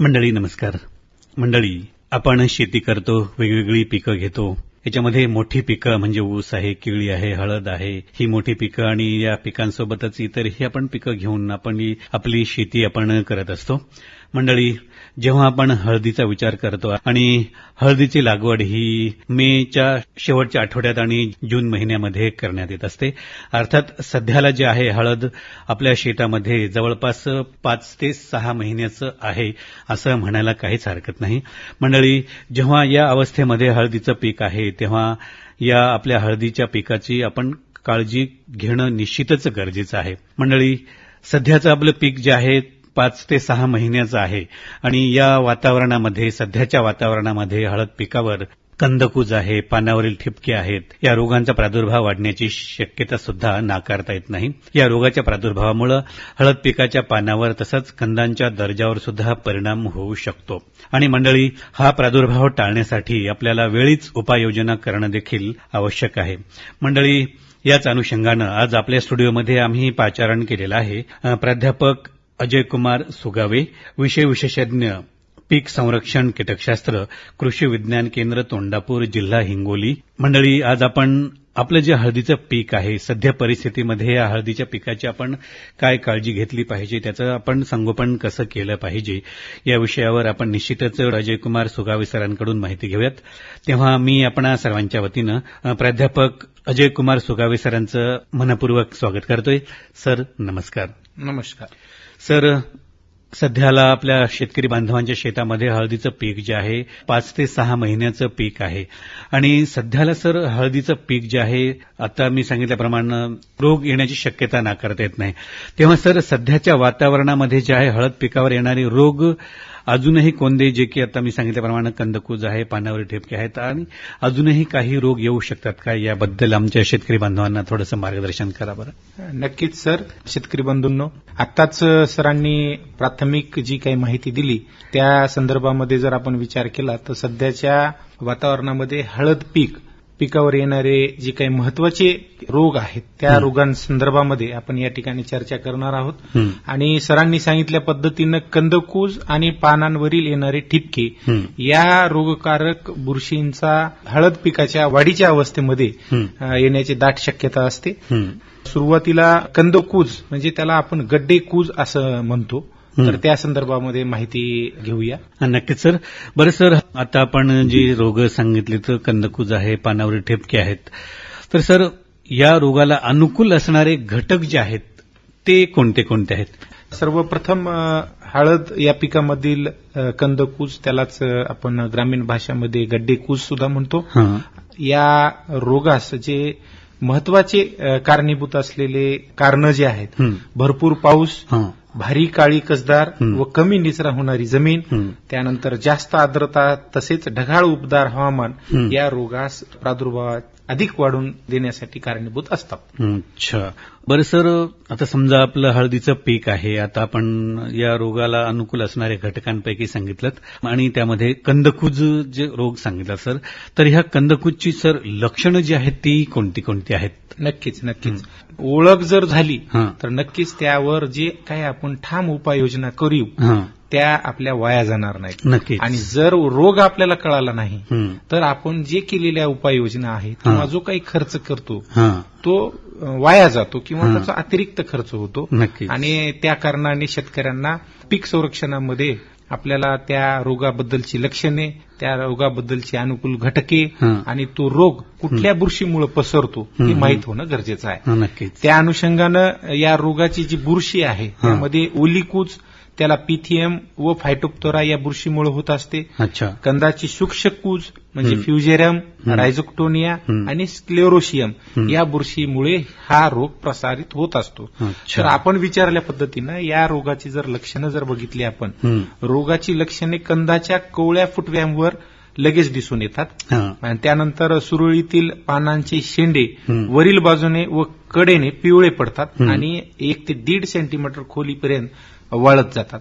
मंडळी नमस्कार. मंडळी आपण शेती करतो वेगवेगळी पिकं घेतो. याच्यामध्ये मोठी पिकं म्हणजे ऊस आहे केळी आहे हळद आहे. ही मोठी पिकं आणि या पिकांसोबतच इतरही आपण पिकं घेऊन आपण आपली शेती आपण करत असतो. मंडळी जेव्हा आपण हळदीचा विचार करतो आणि हळदीची लागवड ही मेच्या शेवटच्या आठवड्यात आणि जून महिन्यामध्ये करण्यात येत असते. अर्थात सध्याला जे आहे हळद आपल्या शेतामध्ये जवळपास पाच ते सहा महिन्याचं आहे असं म्हणायला काहीच हरकत नाही. मंडळी जेव्हा या अवस्थेमध्ये हळदीचं पीक आहे तेव्हा या आपल्या हळदीच्या पिकाची आपण काळजी घेणं निश्चितच गरजेचं आहे. मंडळी सध्याचं आपलं पीक जे आहे पाच ते सहा महिन्याचं आहे. आणि या वातावरणामध्ये सध्याच्या वातावरणामध्ये हळद पिकावर कंदकूज आहे पानावरील ठिपके आहेत. या रोगांचा प्रादुर्भाव वाढण्याची शक्यता सुद्धा नाकारता येत नाही. या रोगाच्या प्रादुर्भावामुळे हळद पिकाच्या पानावर तसंच कंदांच्या दर्जावर सुद्धा परिणाम होऊ शकतो. आणि मंडळी हा प्रादुर्भाव टाळण्यासाठी आपल्याला वेळीच उपाययोजना करणं देखील आवश्यक आहे. मंडळी याच अनुषंगानं आज आपल्या स्टुडिओमध्ये आम्ही पाचारण केलेलं आहे. प्राध्यापक अजय कुमार सुगावे विषय विशेषज्ञ पीक संरक्षण कीटकशास्त्र कृषी विज्ञान केंद्र तोंडापूर जिल्हा हिंगोली मंडळी आज आपण आपलं जे हळदीचं पीक आहे. सध्या परिस्थितीमध्ये या हळदीच्या पिकाची आपण काय काळजी घेतली पाहिजे त्याचं आपण संगोपन कसं केलं पाहिजे या विषयावर आपण निश्चितच अजय कुमार सुगावे सरांकडून माहिती घेऊयात तेव्हा मी आपणा सर्वांच्या वतीनं प्राध्यापक अजय कुमार सुगावे सरांचं मनपूर्वक स्वागत करतोय सर नमस्कार नमस्कार सर सध्याला आपल्या शेतकरी बांधवांच्या शेतामध्ये हळदीचं पीक जे आहे पाच ते सहा महिन्याचं पीक आहे. आणि सध्याला सर हळदीचं पीक जे आहे आता मी सांगितल्याप्रमाणे रोग येण्याची शक्यता नाकारता येत नाही. तेव्हा सर सध्याच्या वातावरणामध्ये जे आहे हळद पिकावर येणारे रोग अजूनही कोंदे जे की आता मी सांगितल्याप्रमाणे कंदकूज आहे पानावर ठेपके आहेत आणि अजूनही काही रोग येऊ शकतात का याबद्दल आमच्या शेतकरी बांधवांना थोडंसं मार्गदर्शन करा बरं. नक्कीच सर. शेतकरी बंधूंनो आत्ताच सरांनी प्राथमिक जी काही माहिती दिली त्या संदर्भामध्ये जर आपण विचार केला तर सध्याच्या वातावरणामध्ये हळद पीक पिकावर येणारे जे काही महत्त्वाचे रोग आहेत. त्या रोगांसंदर्भामध्ये आपण या ठिकाणी चर्चा करणार आहोत. आणि सरांनी सांगितल्या पद्धतीनं कंदकूज आणि पानांवरील येणारे ठिपके या रोगकारक बुरशींचा हळद पिकाच्या वाढीच्या अवस्थेमध्ये येण्याची दाट शक्यता असते. सुरुवातीला कंदकूज म्हणजे त्याला आपण गड्डे कूज असं म्हणतो. तर त्या संदर्भामध्ये माहिती घेऊया. नक्कीच सर. बरं सर आता आपण जी रोग सांगितले तर कंदकूज आहे पानावरील ठेपके आहेत. तर सर या रोगाला अनुकूल असणारे घटक जे आहेत ते कोणते कोणते आहेत? सर्वप्रथम हळद या पिकामधील कंदकूज त्यालाच आपण ग्रामीण भाषामध्ये गड्डेकूज सुद्धा म्हणतो. या रोगास जे महत्त्वाचे कारणीभूत असलेले कारण जे आहेत भरपूर पाऊस भारी काळी कसदार व कमी निचरा होणारी जमीन त्यानंतर जास्त आर्द्रता तसेच ढगाळ उबदार हवामान या रोगास प्रादुर्भावात अधिक वाढून देण्यासाठी कारणीभूत असतात. अच्छा. बरं सर आता समजा आपलं हळदीचं पीक आहे आता आपण या रोगाला अनुकूल असणाऱ्या घटकांपैकी सांगितलं आणि त्यामध्ये कंदकुज जे रोग सांगितला सर तर ह्या कंदकुजची सर लक्षणं जी आहेत ती कोणती कोणती आहेत? नक्कीच नक्कीच. ओळख जर झाली तर नक्कीच त्यावर जे काही आपण ठाम उपाययोजना करू त्या आपल्या वाया जाणार नाहीत. नक्की आणि जर रोग आपल्याला कळाला नाही तर आपण जे केलेल्या उपाययोजना आहेत किंवा जो काही खर्च करतो तो वाया जातो किंवा त्याचा अतिरिक्त खर्च होतो. आणि त्या कारणाने शेतकऱ्यांना पीक संरक्षणामध्ये आपल्याला त्या रोगाबद्दलची लक्षणे त्या रोगाबद्दलची अनुकूल घटके आणि तो रोग कुठल्या बुरशीमुळे पसरतो हे माहीत होणं गरजेचं आहे. त्या अनुषंगानं या रोगाची जी बुरशी आहे त्यामध्ये ओलिकूच त्याला पिथियम व फायटोप्तोरा या बुरशीमुळे होत असते. कंदाची सूक्ष्म कूज म्हणजे फ्युजेरम रायझोक्टोनिया आणि स्क्लेरोशियम या बुरशीमुळे हा रोग प्रसारित होत असतो. तर आपण विचारल्या पद्धतीनं या रोगाची जर लक्षणं जर बघितली आपण रोगाची लक्षणे कंदाच्या कवळ्या फुटव्यांवर लगेच दिसून येतात. आणि त्यानंतर सुरळीतील पानांचे शेंडे वरील बाजूने व कडेने पिवळे पडतात आणि एक ते दीड सेंटीमीटर खोलीपर्यंत वाळत जातात.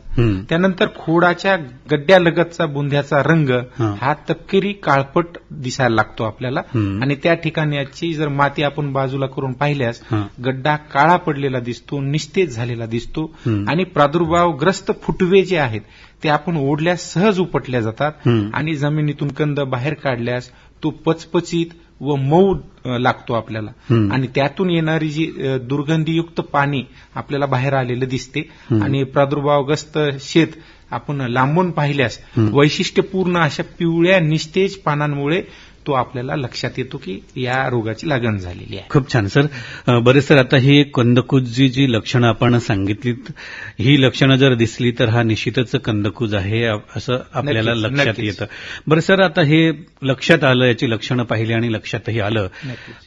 त्यानंतर खोडाच्या गड्ड्यालगतचा बुंध्याचा रंग हा. तपकिरी काळपट दिसायला लागतो आपल्याला. आणि त्या ठिकाणाची जर माती आपण बाजूला करून पाहिल्यास गड्डा काळा पडलेला दिसतो निस्तेज झालेला दिसतो. आणि प्रादुर्भावग्रस्त फुटवे जे आहेत ते आपण ओढल्यास सहज उपटल्या जातात. आणि जमिनीतून कंद बाहेर काढल्यास तो पचपचीत व मऊ लागतो आपल्याला. आणि त्यातून येणारी जी दुर्गंधीयुक्त पाणी आपल्याला बाहेर आलेलं दिसते. आणि प्रादुर्भावग्रस्त शेत आपण लांबून पाहिल्यास. वैशिष्ट्यपूर्ण अशा पिवळ्या निस्तेज पानांमुळे तो आपल्याला लक्षात येतो की या रोगाची लागण झालेली आहे. खूप छान. सर बरं सर आता ही कंदकूजची जी लक्षणं आपण सांगितलीत. ही लक्षणं जर दिसली तर हा निश्चितच कंदकूज आहे असं आपल्याला लक्षात. येतं. बरं सर आता हे लक्षात आलं याची लक्षणं पाहिली आणि लक्षातही आलं.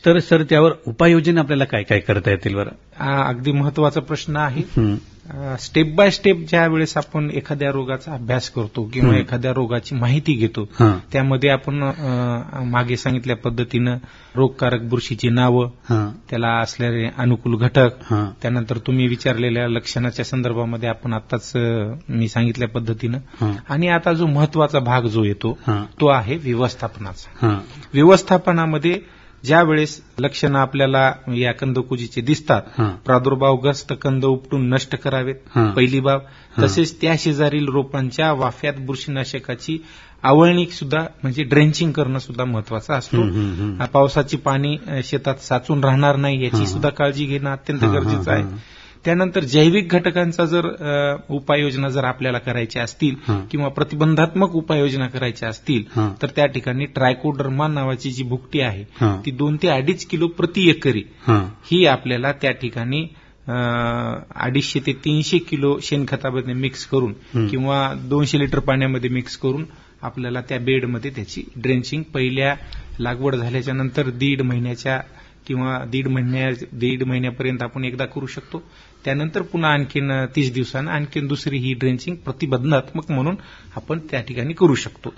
तर सर त्यावर उपाययोजना आपल्याला काय काय करता येतील बरं? अगदी महत्त्वाचा प्रश्न आहे. स्टेप बाय स्टेप ज्या वेळेस आपण एखाद्या रोगाचा अभ्यास करतो किंवा. एखाद्या रोगाची माहिती घेतो त्यामध्ये आपण मागे सांगितल्या पद्धतीनं रोगकारक बुरशीची नावं त्याला असलेले अनुकूल घटक त्यानंतर तुम्ही विचारलेल्या लक्षणाच्या संदर्भामध्ये आपण आताच मी सांगितल्या पद्धतीनं आणि आता जो महत्त्वाचा भाग जो येतो तो आहे व्यवस्थापनाचा. व्यवस्थापनामध्ये ज्या वेळेस लक्षणं आपल्याला या कंदकुजीचे दिसतात प्रादुर्भावग्रस्त कंद उपटून नष्ट करावेत. पहिली बाब. तसेच त्या शेजारील रोपांच्या वाफ्यात बुरशीनाशकाची आवळणी सुद्धा म्हणजे ड्रेंचिंग करणं सुद्धा महत्वाचं असतो पावसाची पाणी शेतात साचून राहणार नाही याची. सुद्धा काळजी घेणं अत्यंत गरजेचं आहे. त्यानंतर जैविक घटकांचा जर उपाययोजना जर आपल्याला करायच्या असतील. किंवा प्रतिबंधात्मक उपाययोजना करायच्या असतील. तर त्या ठिकाणी ट्रायकोडर्मा नावाची जी भुकटी आहे ती दोन ते अडीच किलो प्रति एकरी हं, आपल्याला त्या ठिकाणी अडीचशे ते तीनशे किलो शेणखतामध्ये मिक्स करून. किंवा दोनशे लिटर पाण्यामध्ये मिक्स करून आपल्याला त्या बेडमध्ये त्याची ड्रेंचिंग पहिल्या लागवड झाल्याच्यानंतर दीड महिन्याच्या किंवा दीड महिन्या दीड महिन्यापर्यंत आपण एकदा करू शकतो. त्यानंतर पुन्हा आणखीन तीस दिवसानं आणखीन दुसरी ही ड्रेंचिंग प्रतिबंधात्मक म्हणून आपण त्या ठिकाणी करू शकतो.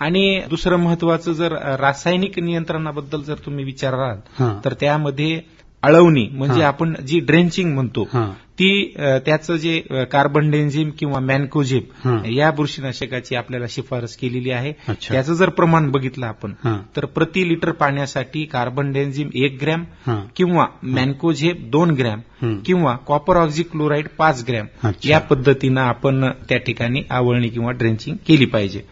आणि दुसरं महत्वाचं जर रासायनिक नियंत्रणाबद्दल जर तुम्ही विचाराल तर त्यामध्ये अळवणी म्हणजे. आपण जी ड्रेंचिंग म्हणतो ती त्याचं जे कार्बन डेन्झिम किंवा मॅनकोझिप हं. या बुरशीनाशकाची आपल्याला शिफारस केलेली आहे. त्याचं जर प्रमाण बघितलं आपण तर प्रति लिटर पाण्यासाठी कार्बन डेन्झिम एक ग्रॅम किंवा मॅनकोझेप दोन ग्रॅम. किंवा कॉपर ऑक्झिक्लोराईड पाच ग्रॅम. या पद्धतीनं आपण त्या ठिकाणी आवळणी किंवा ड्रेंचिंग केली पाहिजे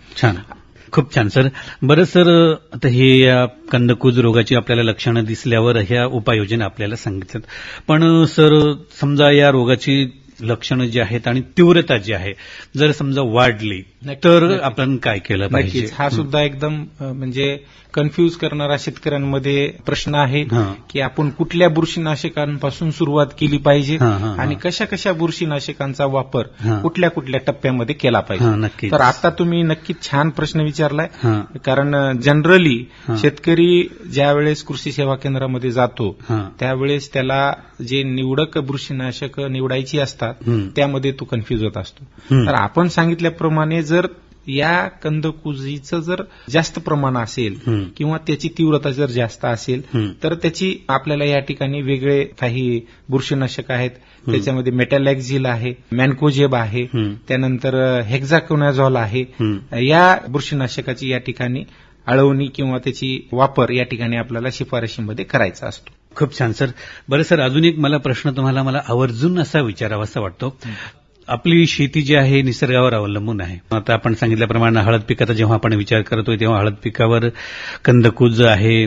खूप छान. सर बरं सर आता हे या कंदकूज रोगाची आपल्याला लक्षणं दिसल्यावर ह्या उपाययोजना आपल्याला सांगितल्यात. पण सर समजा या रोगाची लक्षणं जी आहेत आणि तीव्रता जी आहे जर समजा वाढली तर. आपण काय केलं पाहिजे हा सुद्धा एकदम म्हणजे कन्फ्यूज करणारा शेतकऱ्यांमध्ये प्रश्न आहे. की आपण कुठल्या बुरशीनाशकांपासून सुरुवात केली पाहिजे आणि. कशा कशा बुरशीनाशकांचा वापर. कुठल्या कुठल्या टप्प्यामध्ये केला पाहिजे. तर आता तुम्ही नक्कीच छान प्रश्न विचारलाय कारण जनरली. शेतकरी ज्या वेळेस कृषी सेवा केंद्रामध्ये जातो त्यावेळेस त्याला जे निवडक बुरशीनाशक निवडायची असतात हं. त्यामध्ये तो कन्फ्यूज होत असतो. तर आपण सांगितल्याप्रमाणे जर या कंदकुजीचं जर जास्त प्रमाण असेल. किंवा त्याची तीव्रता जर जास्त असेल. तर त्याची आपल्याला या ठिकाणी वेगळे काही बुरशीनाशक आहेत त्याच्यामध्ये मेटॅलॅक्झिल आहे मॅनकोजेब आहे. त्यानंतर हेक्झाकोनाझॉल आहे. या बुरशीनाशकाची या ठिकाणी अळवणी किंवा त्याची वापर या ठिकाणी आपल्याला शिफारशीमध्ये करायचा असतो खूप छान. सर बरं सर अजून एक मला प्रश्न तुम्हाला मला आवर्जून असा विचारावासा वाटतो. आपली शेती जी आहे निसर्गावर अवलंबून आहे. आता आपण सांगितल्याप्रमाणे हळद पिकाचा जेव्हा आपण विचार करतोय तेव्हा हळद पिकावर कंदकूज आहे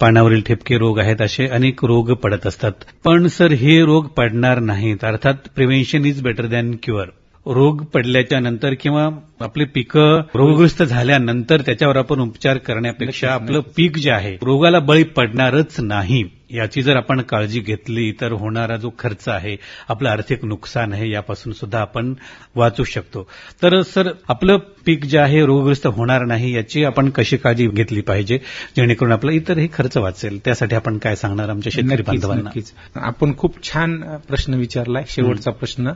पानावरील ठिपके रोग आहेत असे अनेक रोग पडत असतात. पण सर हे रोग पडणार नाहीत. अर्थात prevention is better than cure. रोग पडल्याच्या नंतर किंवा आपले पिकं रोगग्रस्त झाल्यानंतर त्याच्यावर आपण उपचार करण्यापेक्षा आपलं पीक जे आहे रोगाला बळी पडणारच नाही. याची जर आपण काळजी घेतली तर होणारा जो खर्च आहे आपलं आर्थिक नुकसान आहे यापासून सुद्धा आपण वाचू शकतो. तर सर आपलं पीक जे आहे रोगग्रस्त होणार नाही याची आपण कशी काळजी घेतली पाहिजे जेणेकरून आपला इतरही खर्च वाचेल? त्यासाठी आपण काय सांगणार आमच्या शेतकरी बांधवांना? आपण खूप छान प्रश्न विचारलाय शेवटचा प्रश्न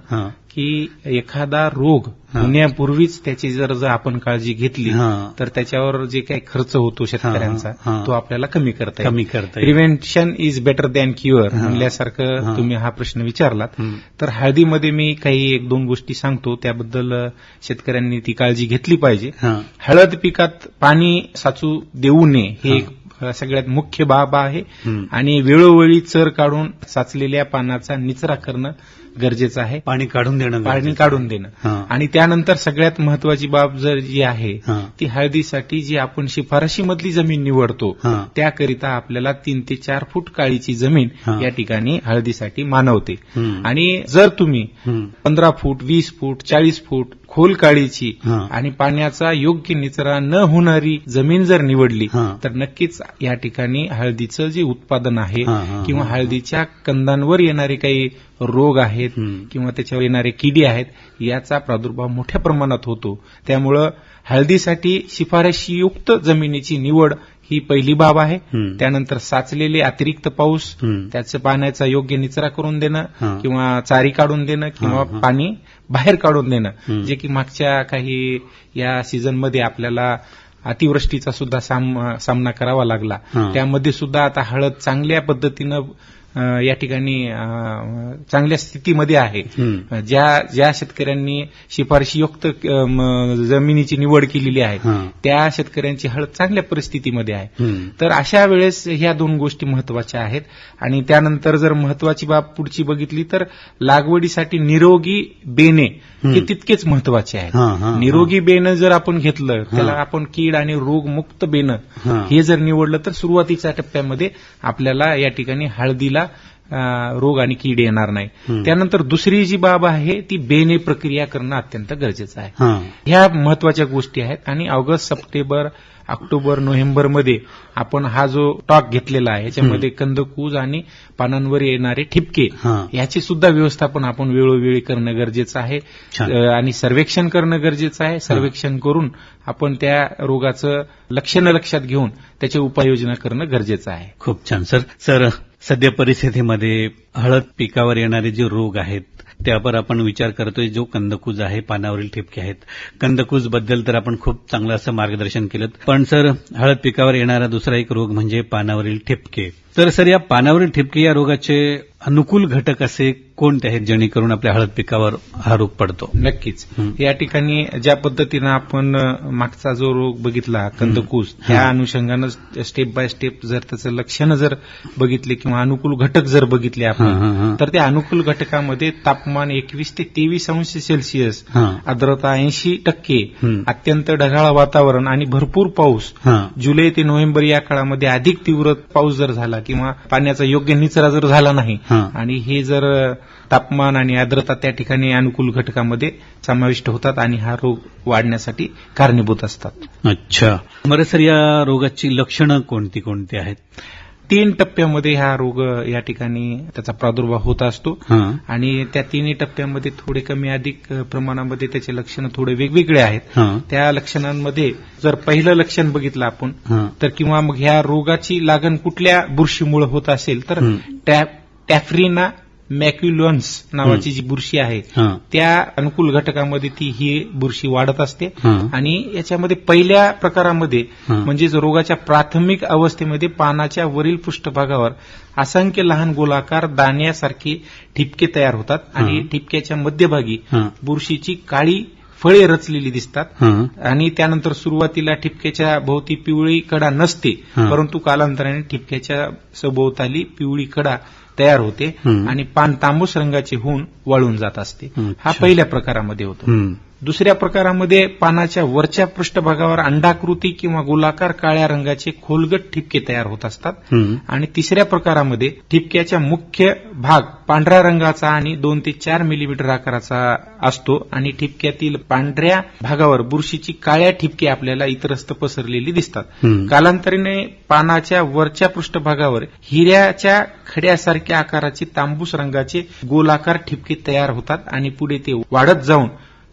की एखादा रोग. होण्यापूर्वीच त्याची जर जर आपण काळजी घेतली तर त्याच्यावर जे काही खर्च होतो शेतकऱ्यांचा. तो आपल्याला कमी करता कमी करता येईल. Prevention is better than cure. म्हणल्यासारखं. तुम्ही हा प्रश्न विचारलात. तर हळदीमध्ये मी काही एक दोन गोष्टी सांगतो त्याबद्दल शेतकऱ्यांनी ती काळजी घेतली पाहिजे हळद पिकात पाणी साचू देऊ नये हे. एक सगळ्यात मुख्य बाब आहे. आणि वेळोवेळी चर काढून साचलेल्या पानाचा निचरा करणं गरजेचं आहे पाणी काढून देणं पाणी काढून देणं. आणि त्यानंतर सगळ्यात महत्वाची बाब जर जी आहे. ती हळदीसाठी जी आपण शिफारशी मधली जमीन निवडतो. त्याकरिता आपल्याला तीन ते चार फूट काळीची जमीन. या ठिकाणी हळदीसाठी मानवते. आणि जर तुम्ही. पंधरा फूट वीस फूट चाळीस फूट खोल काळीची. आणि पाण्याचा योग्य निचरा न होणारी जमीन जर निवडली. तर नक्कीच या ठिकाणी हळदीचं जे उत्पादन आहे किंवा. हळदीच्या कंदांवर येणारे काही रोग आहेत. किंवा त्याच्यावर येणारे किडी आहेत याचा प्रादुर्भाव मोठ्या प्रमाणात होतो त्यामुळं हळदीसाठी शिफारशीयुक्त जमिनीची निवड ही पहिली बाब आहे. त्यानंतर साचलेले अतिरिक्त पाऊस. त्याचं पाण्याचा योग्य निचरा करून देणं. किंवा चारी काढून देणं किंवा. पाणी बाहेर काढून देणं. जे की मागच्या काही या सीझनमध्ये आपल्याला अतिवृष्टीचा सुद्धा साम- सामना करावा लागला. त्यामध्ये सुद्धा आता हळद चांगल्या पद्धतीनं या ठिकाणी चांगल्या स्थितीमध्ये आहे. ज्या ज्या शेतकऱ्यांनी शिफारशीयुक्त जमिनीची निवड केलेली आहे. त्या शेतकऱ्यांची हळद चांगल्या परिस्थितीमध्ये आहे. तर अशा वेळेस ह्या दोन गोष्टी महत्त्वाच्या आहेत आणि त्यानंतर जर महत्वाची बाब पुढची बघितली तर लागवडीसाठी निरोगी बेणे हे. तितकेच महत्त्वाचे आहे निरोगी बेणं जर आपण घेतलं त्याला. आपण कीड आणि रोग मुक्त बेणं. हे जर निवडलं तर सुरुवातीच्या टप्प्यामध्ये आपल्याला या ठिकाणी हळदीला अं, रोग आणि कीड येणार नाही. त्यानंतर दुसरी जी बाब आहे ती बेणे प्रक्रिया करणं अत्यंत गरजेचं आहे. ह्या महत्त्वाच्या गोष्टी आहेत आणि ऑगस्ट सप्टेंबर ऑक्टोबर नोव्हेंबरमध्ये आपण हा जो टॉक घेतलेला आहे याच्यामध्ये कंदकूज आणि पानांवर येणारे ठिपके. याची सुद्धा व्यवस्थापन आपण वेळोवेळी करणं गरजेचं आहे. आणि सर्वेक्षण करणं गरजेचं आहे. सर्वेक्षण करून आपण त्या रोगाचं लक्षणं लक्षात घेऊन त्याची उपाययोजना करणं गरजेचं आहे. खूप छान. सर सर सध्या परिस्थितीमध्ये हळद पिकावर येणारे जे रोग आहेत त्यावर आपण विचार करतोय. जो कंदकूज आहे पानावरील ठिपके आहेत. कंदकूजबद्दल तर आपण खूप चांगलं असं मार्गदर्शन केलं. पण सर हळद पिकावर येणारा दुसरा एक रोग म्हणजे पानावरील ठिपके. तर सर या पानावरील ठिपके या रोगाचे अनुकूल घटक असे कोणते आहेत जेणेकरून आपल्या हळद पिकावर हा रोग पडतो नक्कीच. या ठिकाणी ज्या पद्धतीनं आपण मागचा जो रोग बघितला कंदकूस त्या अनुषंगानं स्टेप बाय स्टेप जर त्याचं लक्षणं जर बघितले किंवा अनुकूल घटक जर बघितले आपण. तर त्या अनुकूल घटकामध्ये तापमान एकवीस ते तेवीस अंश सेल्सिअस. आर्द्रता ऐंशी टक्के. अत्यंत ढगाळ वातावरण आणि भरपूर पाऊस. जुलै ते नोव्हेंबर या काळामध्ये अधिक तीव्र पाऊस जर झाला किंवा पाण्याचा योग्य निचरा जर झाला नाही. आणि हे जर तापमान आणि आर्द्रता त्या ठिकाणी अनुकूल घटकामध्ये समाविष्ट होतात आणि हा रोग वाढण्यासाठी कारणीभूत असतात. अच्छा. बरं सर या रोगाची लक्षणं कोणती कोणती आहेत? तीन टप्प्यामध्ये हा रोग या ठिकाणी त्याचा प्रादुर्भाव होत असतो. आणि त्या तिन्ही टप्प्यामध्ये थोडे कमी अधिक प्रमाणामध्ये त्याचे लक्षणं थोडे वेगवेगळे आहेत हां. त्या लक्षणांमध्ये जर पहिलं लक्षण बघितलं आपण. तर किंवा मग ह्या रोगाची लागण कुठल्या बुरशीमुळे होत असेल तर टॅफ्रिना मॅक्युलन्स नावाची जी बुरशी आहे. त्या अनुकूल घटकामध्ये ती ही बुरशी वाढत असते. आणि याच्यामध्ये पहिल्या प्रकारामध्ये. म्हणजेच रोगाच्या प्राथमिक अवस्थेमध्ये पानाच्या वरील पृष्ठभागावर असंख्य लहान गोलाकार दाण्यासारखे ठिपके तयार होतात आणि. ठिपक्याच्या मध्यभागी. बुरशीची काळी फळे रचलेली दिसतात. आणि त्यानंतर सुरुवातीला ठिपक्याच्या भोवती पिवळी कडा नसते. परंतु कालांतराने ठिपक्याच्या सभोवताली पिवळी कडा तयार होते. आणि पान तांबूस रंगाचे होऊन वाळून जात असते. हा पहिल्या प्रकारामध्ये होतो. दुसऱ्या प्रकारामध्ये पानाच्या वरच्या पृष्ठभागावर अंडाकृती किंवा गोलाकार काळ्या रंगाचे खोलगट ठिपके तयार होत असतात. आणि तिसऱ्या प्रकारामध्ये ठिपक्याच्या मुख्य भाग पांढऱ्या रंगाचा आणि दोन ते चार मिलीमीटर आकाराचा असतो आणि ठिपक्यातील पांढऱ्या भागावर बुरशीची काळ्या ठिपके आपल्याला इतरस्त पसरलेली दिसतात. कालांतराने पानाच्या वरच्या पृष्ठभागावर हिऱ्याच्या खड्यासारख्या आकाराचे तांबूस रंगाचे गोलाकार ठिपके तयार होतात आणि पुढे ते वाढत जाऊन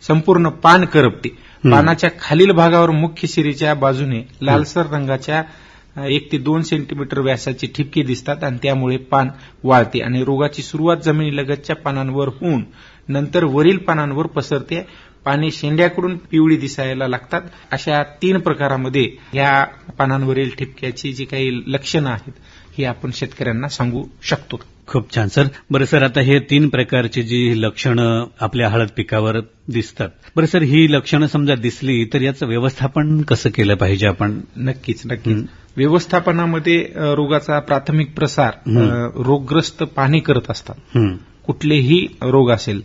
संपूर्ण पान करपते. पानाच्या खालील भागावर मुख्य शिरीच्या बाजूने लालसर रंगाच्या एक ते दोन सेंटीमीटर व्यासाचे ठिपके दिसतात आणि त्यामुळे पान वाळते आणि रोगाची सुरुवात जमिनीलगतच्या पानांवर होऊन नंतर वरील पानांवर पसरते. पाने शेंड्याकडून पिवळी दिसायला लागतात. अशा तीन प्रकारामध्ये या पानांवरील ठिपक्याची जी काही लक्षणं आहेत ही आपण शेतकऱ्यांना सांगू शकतो. खूप छान सर बरं सर आता हे तीन प्रकारची जी लक्षणं आपल्या हळद पिकावर दिसतात बरं सर ही लक्षणं समजा दिसली तर याचं व्यवस्थापन कसं केलं पाहिजे आपण नक्कीच नक्कीच. व्यवस्थापनामध्ये रोगाचा प्राथमिक प्रसार रोगग्रस्त पाने करत असतात. कुठलेही रोग असेल.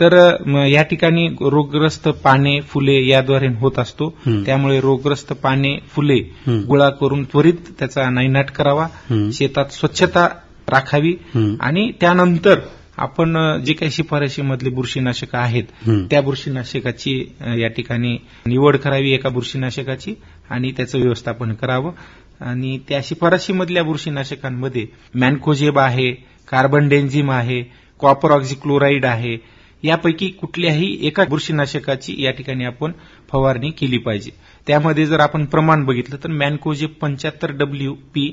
तर या ठिकाणी रोगग्रस्त पाने फुले याद्वारे होत असतो. त्यामुळे रोगग्रस्त पाने फुले. गोळा करून त्वरित त्याचा नायनाट करावा. शेतात स्वच्छता राखावी. आणि त्यानंतर आपण जे काही शिफारशीमधली बुरशीनाशकं आहेत. त्या बुरशीनाशकाची या ठिकाणी निवड करावी एका बुरशीनाशकाची आणि त्याचं व्यवस्थापन करावं आणि त्या शिफारशीमधल्या बुरशीनाशकांमध्ये मॅनकोजेब आहे कार्बन डेन्झिम आहे कॉपर ऑक्झिक्लोराईड आहे यापैकी कुठल्याही एका बुरशीनाशकाची या ठिकाणी आपण फवारणी केली पाहिजे त्यामध्ये जर आपण प्रमाण बघितलं तर मॅनकोजेब पंच्याहत्तर डब्ल्यू पी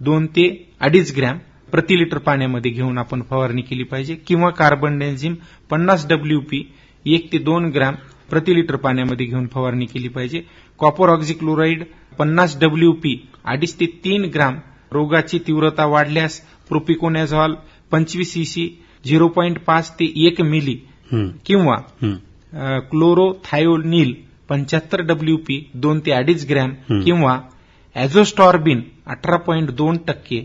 दोन ते अडीच ग्रॅम प्रति लिटर पाण्यामध्ये घेऊन आपण फवारणी केली पाहिजे किंवा कार्बन डेन्झिम पन्नास डब्ल्यू पी एक ते दोन ग्रॅम प्रति लिटर पाण्यामध्ये घेऊन फवारणी केली पाहिजे कॉपर ऑक्झिक्लोराईड पन्नास डब्ल्यू पी अडीच ते तीन ग्राम रोगाची तीव्रता वाढल्यास प्रोपिकोनॅझॉल पंचवीस सीसी झिरो पॉईंट पाच ते एक मिली. किंवा. क्लोरोथायोनिल पंच्याहत्तर डब्ल्यू पी दोन ते अडीच ग्रॅम. किंवा ॲझोस्टॉर्बिन अठरा पॉईंट दोन टक्के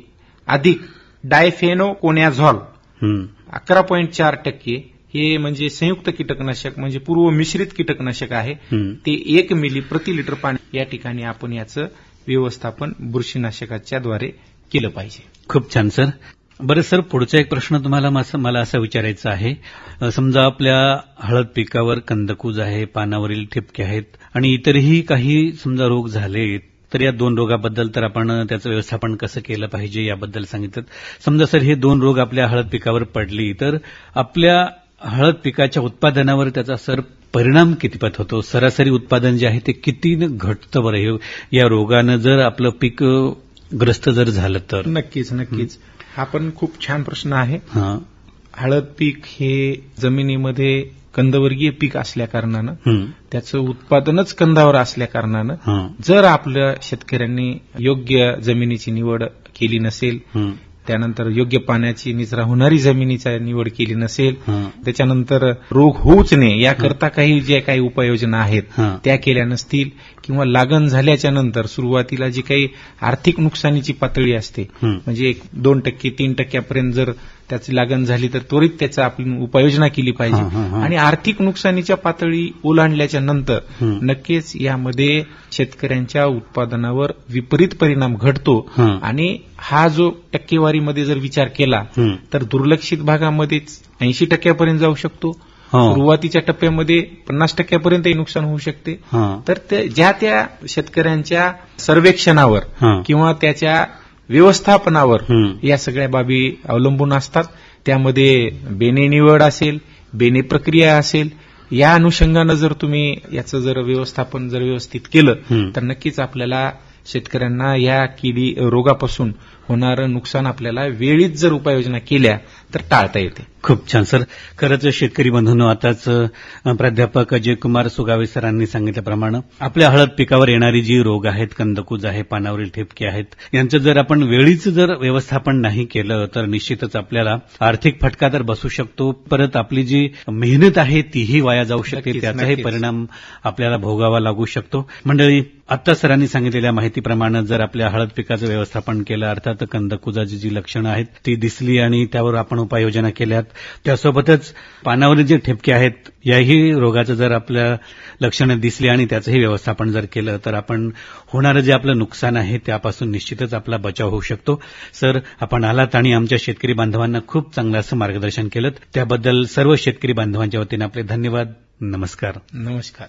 अधिक डायफेनोकोनॅझॉल हं. अकरा पॉईंट चार टक्के हे म्हणजे संयुक्त कीटकनाशक म्हणजे पूर्व मिश्रित कीटकनाशक आहे. ते एक मिली प्रति लिटर पाणी या ठिकाणी आपण याचं व्यवस्थापन बुरशीनाशकाच्या द्वारे केलं पाहिजे. खूप छान सर. बरं सर पुढचा एक प्रश्न तुम्हाला मला असा विचारायचा आहे. समजा आपल्या हळद पिकावर कंदकूज आहे पानावरील ठिपके आहेत आणि इतरही काही समजा रोग झाले तर या दोन रोगाबद्दल तर आपण त्याचं व्यवस्थापन कसं केलं पाहिजे याबद्दल सांगितलं. समजा सर हे दोन रोग आपल्या हळद पिकावर पडली तर आपल्या हळद पिकाच्या उत्पादनावर त्याचा सर परिणाम कितीपत होतो? सरासरी उत्पादन जे आहे ते किती घटतं बरं? हे- या रोगानं जर आपलं पीक ग्रस्त जर झालं तर? नक्कीच नक्कीच. हा. पण खूप छान प्रश्न आहे. हळद पीक हे जमिनीमध्ये कंदवर्गीय पीक असल्या कारणानं हं. त्याचं उत्पादनच कंदावर असल्या कारणानं हां. जर आपल्या शेतकऱ्यांनी योग्य जमिनीची निवड केली नसेल. त्यानंतर योग्य पाण्याची निचरा होणारी जमिनीची निवड केली नसेल. त्याच्यानंतर रोग होऊच नये याकरता काही ज्या काही उपाययोजना आहेत. त्या केल्या नसतील किंवा लागण झाल्याच्यानंतर सुरुवातीला जी काही आर्थिक नुकसानीची पातळी असते. म्हणजे एक दोन टक्के तीन टक्क्यापर्यंत जर त्याची लागण झाली तर त्वरित त्याचा आपण उपाययोजना केली पाहिजे. आणि आर्थिक नुकसानीच्या पातळी ओलांडल्याच्या नंतर. नक्कीच यामध्ये शेतकऱ्यांच्या उत्पादनावर विपरीत परिणाम घडतो. आणि हा जो टक्केवारीमध्ये जर विचार केला. तर दुर्लक्षित भागामध्येच ऐंशी टक्क्यापर्यंत जाऊ शकतो हो. सुरुवातीच्या टप्प्यामध्ये पन्नास टक्क्यापर्यंतही नुकसान होऊ शकते. तर ते- ज्या त्या शेतकऱ्यांच्या सर्वेक्षणावर. किंवा त्याच्या व्यवस्थापनावर. या सगळ्या बाबी अवलंबून असतात त्यामध्ये बेने निवड असेल बेने प्रक्रिया असेल या अनुषंगानं जर तुम्ही याचं जर व्यवस्थापन जर व्यवस्थित केलं. तर नक्कीच आपल्याला शेतकऱ्यांना या किडी रोगापासून होणारं नुकसान आपल्याला वेळीच जर उपाययोजना केल्या तर टाळता येते. खूप छान सर. खरंच शेतकरी बंधूंनो आताच प्राध्यापक अजय कुमार सुगावे सरांनी सांगितल्याप्रमाणे आपल्या हळद पिकावर येणारी जी रोग आहेत कंदकूज आहे पानावरील ठिपके आहेत यांचं जर आपण वेळीच जर व्यवस्थापन नाही केलं तर निश्चितच आपल्याला आर्थिक फटका तर बसू शकतो. परत आपली जी मेहनत आहे तीही वाया जाऊ शकते. त्याचाही. परिणाम आपल्याला भोगावा लागू शकतो. मंडळी आत्ता सरांनी सांगितलेल्या माहितीप्रमाणे जर आपल्या हळद पिकाचं व्यवस्थापन केलं अर्थात कंदकुजाची जी लक्षणं आहेत ती दिसली आणि त्यावर आपण उपाययोजना केल्यात. त्यासोबतच पानावरील जे ठिपके आहेत याही रोगाचं जर आपल्या लक्षणं दिसली आणि त्याचंही व्यवस्थापन जर केलं तर आपण होणारं जे आपलं नुकसान आहे त्यापासून निश्चितच आपला बचाव होऊ शकतो. सर आपण आलात आणि आमच्या शेतकरी बांधवांना खूप चांगलं असं मार्गदर्शन केलं त्याबद्दल सर्व शेतकरी बांधवांच्या वतीनं आपले धन्यवाद. नमस्कार. नमस्कार.